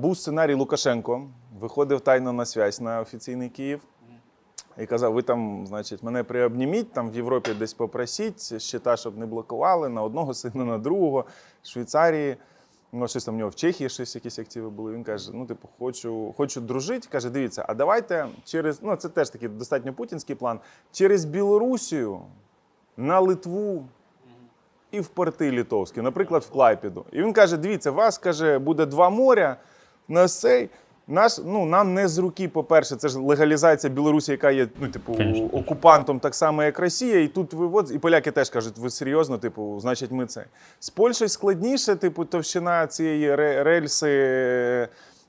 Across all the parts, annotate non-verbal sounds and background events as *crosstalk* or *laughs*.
Був сценарій Лукашенко, виходив тайно на связь на офіційний Київ і казав: ви там, значить, мене приобніміть, там в Європі десь попросіть, щита, щоб не блокували на одного сина, на другого, в Швейцарії. Ну, щось там в нього в Чехії щось якісь активи були. Він каже: ну, типу, хочу, хочу дружити. Каже, дивіться, а давайте через. Ну, це теж такий достатньо путінський план. Через Білорусію на Литву і в порти літовські, наприклад, в Клайпіду. І він каже: дивіться, вас каже, буде два моря на цей. Наш, ну, нам не з руки, по-перше, це ж легалізація Білорусі, яка є ну, типу, Конечно. окупантом так само, як Росія. І тут вивод, і поляки теж кажуть, ви серйозно, типу, значить, ми це. З Польщею складніше, типу, товщина цієї рельси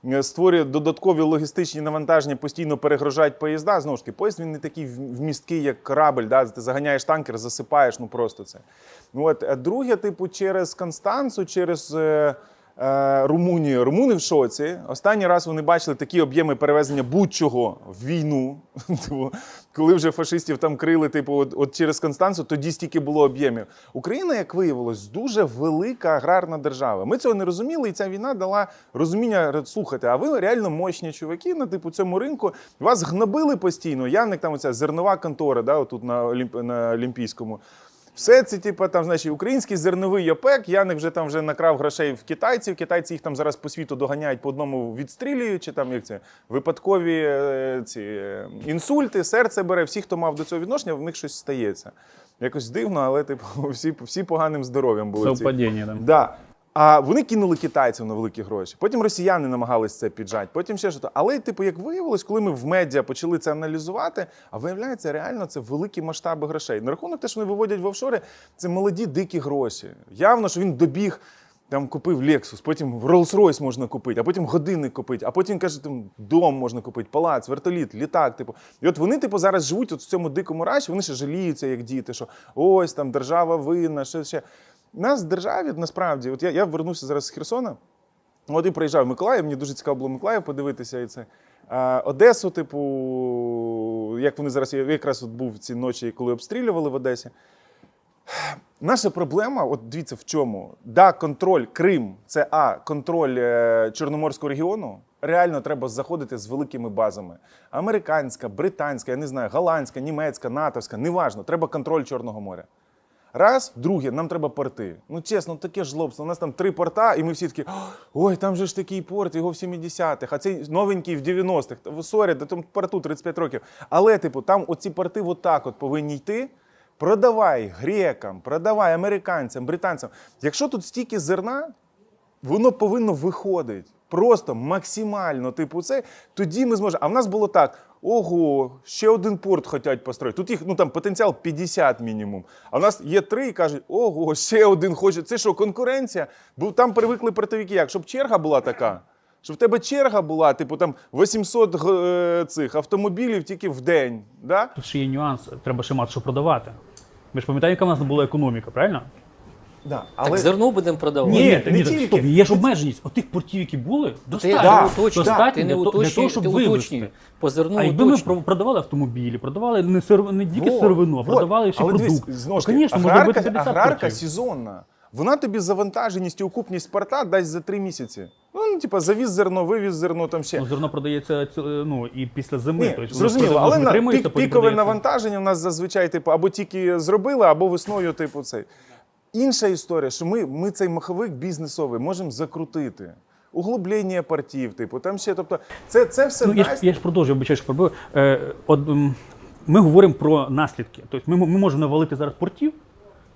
е, створює додаткові логістичні навантаження, постійно перегружають поїзда. Знову ж таки, поїзд він не такий вмісткий, як корабль. Да? Ти заганяєш танкер, засипаєш, ну просто це. От. А друге, типу, через Констанцу, через. Е, Румунію. Румуни в шоці. Останній раз вони бачили такі об'єми перевезення будь-чого в війну. *laughs* Коли вже фашистів там крили, типу, от, от через Констанцу, тоді стільки було об'ємів. Україна, як виявилось, дуже велика аграрна держава. Ми цього не розуміли, і ця війна дала розуміння. Слухайте, а ви реально мощні чуваки на типу цьому ринку. Вас гнобили постійно. Яник там оця зернова контора, да, отут на, Олімп... на Олімпійському. Все це, типу, там, значить, український зерновий ОПЕК. Яник вже там вже накрав грошей в китайців. Китайці їх там зараз по світу доганяють по одному відстрілюють, чи там як це випадкові е, ці е, інсульти, серце бере. Всі, хто мав до цього відношення, в них щось стається. Якось дивно, але типу, *laughs* всі, всі поганим здоров'ям були. Совпадіння, да. А вони кинули китайців на великі гроші. Потім росіяни намагались це піджати, потім ще що. Але, типу, як виявилось, коли ми в медіа почали це аналізувати, а виявляється, реально це великі масштаби грошей. На рахунок те, що вони виводять в офшори, це молоді дикі гроші. Явно, що він добіг. Там купив Lexus, потім Rolls-Royce можна купити, а потім годинник купити, а потім каже, там дом можна купити, палац, вертоліт, літак. Типу, і от вони, типу, зараз живуть от в цьому дикому раші, вони ще жаліються, як діти, що ось там держава винна, що ще. Нас в державі насправді, от я, я вернувся зараз з Херсона. От і приїжджав в Миколаїв, мені дуже цікаво було Миколаїв подивитися і це. А, Одесу, типу, як вони зараз, я якраз от був ці ночі, коли обстрілювали в Одесі. Наша проблема, от дивіться в чому. Да, контроль Крим це А, контроль е, Чорноморського регіону. Реально треба заходити з великими базами. Американська, британська, я не знаю, голландська, німецька, натовська, неважно, треба контроль Чорного моря. Раз, друге, нам треба порти. Ну чесно, таке жлобство. У нас там три порта, і ми всі такі, ой, там же ж такий порт, його в 70-х, а цей новенький в 90-х. Та, Сорі, до тому порту 35 років. Але, типу, там оці порти отак от повинні йти. Продавай грекам, продавай американцям, британцям. Якщо тут стільки зерна, воно повинно виходити. Просто максимально, типу, це. Тоді ми зможемо. А в нас було так: ого, ще один порт хочуть построїти. Тут їх ну там потенціал 50 мінімум. А в нас є три і кажуть, ого, ще один хоче. Це що, конкуренція? Бо там привикли портовики, як щоб черга була така. Щоб в тебе черга була, типу там 800 е, цих автомобілів тільки в день. Да? Тут ще є нюанс, треба ще мати що продавати. Ви ж пам'ятаєте, яка в нас була економіка, правильно? Да. Так зерно будемо продавати. Ні, Ні, не ні, тільки. стоп, є ж обмеженість. Отих портів, які були, достатньо. Да, ти не уточнюй, ти не для того- для уточнюй, того, щоб ти вивезти. уточнюй. По зерну А якби ми продавали автомобілі, продавали не, сир, не тільки сировину, а продавали ще Але дивись. Знову ж таки, аграрка, аграрка сезонна. Вона тобі завантаженість і окупність порта дасть за три місяці. Ну, ну типа, завіз зерно, вивіз зерно там ще. Ну, зерно продається ну, і після зими. Ні, тобто, зрозуміло, але на пік, пікове продається. навантаження в нас зазвичай типу, або тільки зробили, або весною, типу, цей. Інша історія, що ми, ми цей маховик бізнесовий можемо закрутити. Углублення портів, типу, там ще, тобто, це, це все Ну, я, ж, я ж продовжую, вибачаю, що. Е, от, ми говоримо про наслідки. Тобто ми, ми можемо навалити зараз портів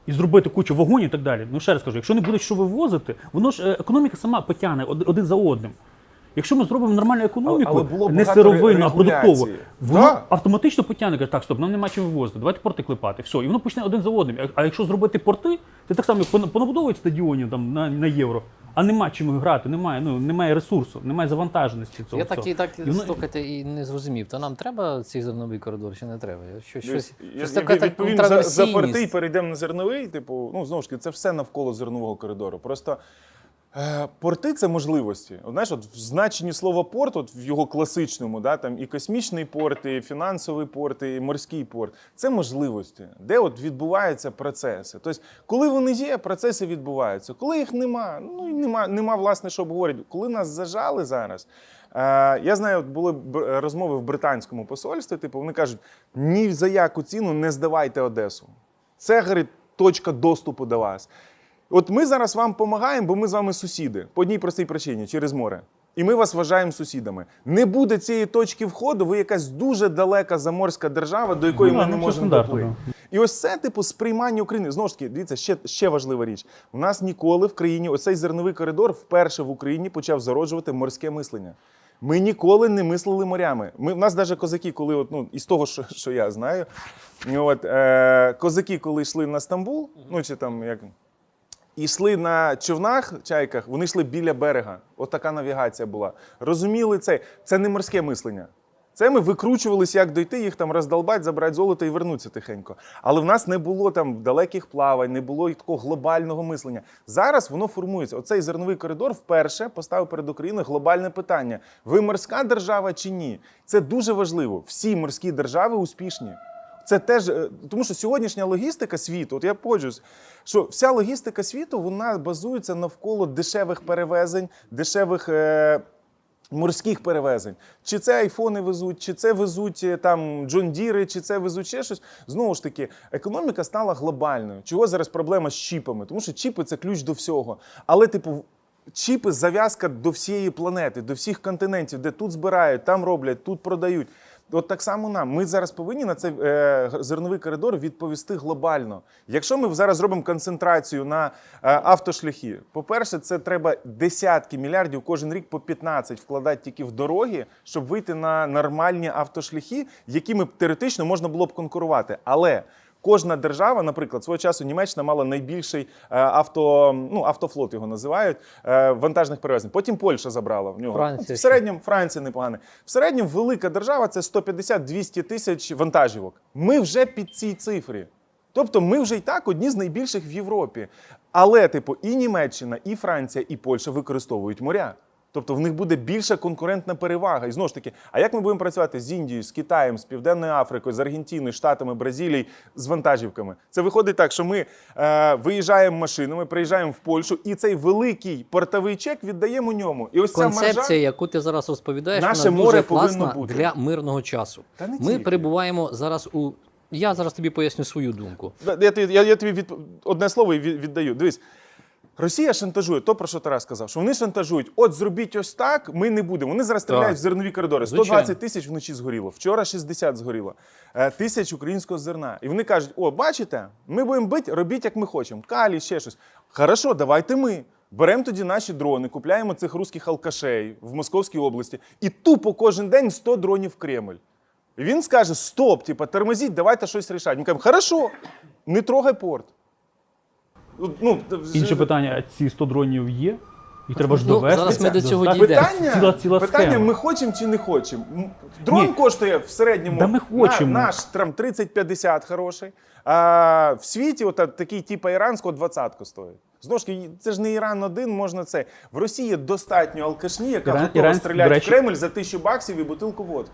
і зробити кучу вагонів і так далі. Ну, ще раз кажу, якщо не буде що вивозити, воно ж е, економіка сама потягне один за одним. Якщо ми зробимо нормальну економіку, Але було не багато сировинну, а продуктову, воно Да. автоматично потягне, каже, так, стоп, нам нема чим вивозити, давайте порти клепати. Все, і воно почне один за одним. А- якщо зробити порти, це так само, як понабудовують стадіонів там, на, на євро, а нема чим грати, немає, ну, немає ресурсу, немає завантаженості цього. Я так і так І воно- слухайте і не зрозумів. То нам треба цей зерновий коридор чи не треба? Я- Що, щось, Я- щось я така так відповім за, за порти і перейдемо на зерновий. Типу, ну знову ж таки, це все навколо зернового коридору. Просто Порти це можливості. Знаєш, от в значенні слова порт, от в його класичному, да, там і космічний порт, і фінансовий порт, і морський порт це можливості, де от відбуваються процеси. Тобто, коли вони є, процеси відбуваються. Коли їх нема, ну і нема, нема власне, що обговорити. Коли нас зажали зараз. Е, я знаю, були розмови в британському посольстві. Типу, вони кажуть: ні за яку ціну не здавайте Одесу. Це говорить, точка доступу до вас. От ми зараз вам допомагаємо, бо ми з вами сусіди по одній простій причині через море. І ми вас вважаємо сусідами. Не буде цієї точки входу, ви якась дуже далека заморська держава, до якої Ну, ми не ну, можемо стандартно, доплити. І ось це, типу, сприймання України. Знову ж таки, дивіться, ще, ще важлива річ. У нас ніколи в країні оцей зерновий коридор вперше в Україні почав зароджувати морське мислення. Ми ніколи не мислили морями. Ми, в нас навіть козаки, коли от, ну, із того, що, що я знаю, от, е, козаки, коли йшли на Стамбул, ну чи там як. І йшли на човнах, чайках, вони йшли біля берега. От така навігація була. Розуміли це. Це не морське мислення. Це ми викручувалися, як дойти, їх там роздолбати, забрати золото і вернутися тихенько. Але в нас не було там далеких плавань, не було такого глобального мислення. Зараз воно формується. Оцей зерновий коридор вперше поставив перед Україною глобальне питання: ви морська держава чи ні? Це дуже важливо. Всі морські держави успішні. Це теж е, тому, що сьогоднішня логістика світу, от я погоджуюсь, що вся логістика світу вона базується навколо дешевих перевезень, дешевих. Е- Морських перевезень. Чи це айфони везуть, чи це везуть е, там Джондіри, чи це везуть ще щось. Знову ж таки, економіка стала глобальною. Чого зараз проблема з чіпами? Тому що чіпи це ключ до всього. Але, типу, чіпи зав'язка до всієї планети, до всіх континентів, де тут збирають, там роблять, тут продають. От так само нам. Ми зараз повинні на цей е, зерновий коридор відповісти глобально. Якщо ми зараз зробимо концентрацію на е, автошляхи, по-перше, це треба десятки мільярдів кожен рік по 15 вкладати тільки в дороги, щоб вийти на нормальні автошляхи, якими б теоретично можна було б конкурувати. Але Кожна держава, наприклад, свого часу Німеччина мала найбільший е, авто, ну, автофлот його називають е, вантажних перевезень. Потім Польща забрала в нього. Франція в середньому Франція непогана. В середньому велика держава це 150-200 тисяч вантажівок. Ми вже під цій цифрі. Тобто ми вже і так одні з найбільших в Європі. Але, типу, і Німеччина, і Франція, і Польща використовують моря. Тобто в них буде більша конкурентна перевага. І знову ж таки, а як ми будемо працювати з Індією, з Китаєм, з Південною Африкою, з Аргентиною, Штатами, Бразилією, з вантажівками? Це виходить так, що ми е, виїжджаємо машинами, приїжджаємо в Польщу, і цей великий портовий чек віддаємо ньому. І ось ця Концепція, маржа... яку ти зараз розповідаєш, Наше вона море дуже повинно бути. для мирного часу. Та не Ми тільки. перебуваємо зараз у. Я зараз тобі поясню свою думку. Я, я, я тобі від, одне слово віддаю. Дивись. Росія шантажує, то про що Тарас сказав, що вони шантажують. От зробіть ось так, ми не будемо. Вони зараз стріляють в зернові коридори. 120 тисяч вночі згоріло. Вчора 60 згоріло. Е, Тисяч українського зерна. І вони кажуть: о, бачите, ми будемо бити, робіть як ми хочемо. Калі, ще щось. Хорошо, давайте ми. Беремо тоді наші дрони, купляємо цих русських алкашей в Московській області і тупо кожен день 100 дронів в Кремль. І він скаже: стоп, типа, тормозіть, давайте щось рішати. Ми кажемо, хорошо, не трогай порт. Ну, Інше питання: ці 100 дронів є, і треба ж Ну, довести. зараз ми до цього Достатньо. дійдемо. Питання, Ціла- ціла питання схема. ми хочемо чи не хочемо. М, Дрон Ні. коштує в середньому Да ми хочемо. на- наш там 30-50 хороший. А в світі от такий типу іранського 20 стоїть. Знову ж таки, це ж не Іран один, можна це. В Росії достатньо алкашні, яка Іран- готова стріляти до речі- в Кремль за тисячу баксів і бутилку водки.